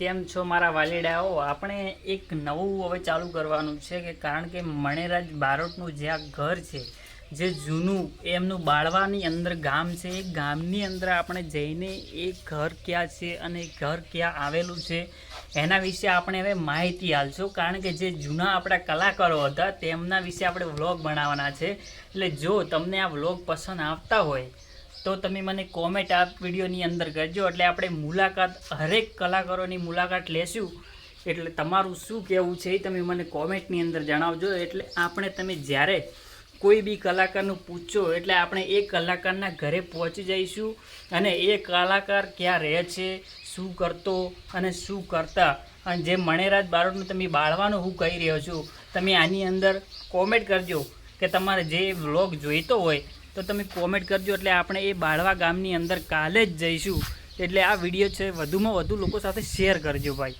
કેમ છો મારા વાલીડાઓ? આપણે એક નવું હવે ચાલુ કરવાનું છે કે કારણ કે મણેરાજ બારોટનું જે આ ઘર છે, જે જૂનું, એમનું બાળવાની અંદર ગામ છે, એ ગામની અંદર આપણે જઈને એ ઘર ક્યાં છે અને એ ઘર ક્યાં આવેલું છે, એના વિશે આપણે હવે માહિતી આપશું. કારણ કે જે જૂના આપણા કલાકારો હતા, તેમના વિશે આપણે વ્લોગ બનાવવાના છે. એટલે જો તમને આ વ્લોગ પસંદ આવતા હોય તો તમે મને કોમેન્ટ આ વિડીયોની અંદર કરજો. એટલે આપણે મુલાકાત હરેક કલાકારોની મુલાકાત લેશું. એટલે તમારું શું કહેવું છે એ તમે મને કોમેન્ટની અંદર જણાવજો. એટલે આપણે તમે જ્યારે કોઈ બી કલાકારનું પૂછો, એટલે આપણે એ કલાકારના ઘરે પહોંચી જઈશું અને એ કલાકાર ક્યાં રહે છે, શું કરતો અને શું કરતા. અને જે મણેરાજ બારોટનું તમે બાળવાનું હું કહી રહ્યો છું, તમે આની અંદર કોમેન્ટ કરજો કે તમારે જે વ્લોગ જોઈતો હોય તો તમે કોમેન્ટ કરજો. એટલે આપણે એ બાળવા ગામની અંદર કાલે જ જઈશું. એટલે આ વીડિયો છે વધુમાં વધુ લોકો સાથે શેર કરજો ભાઈ.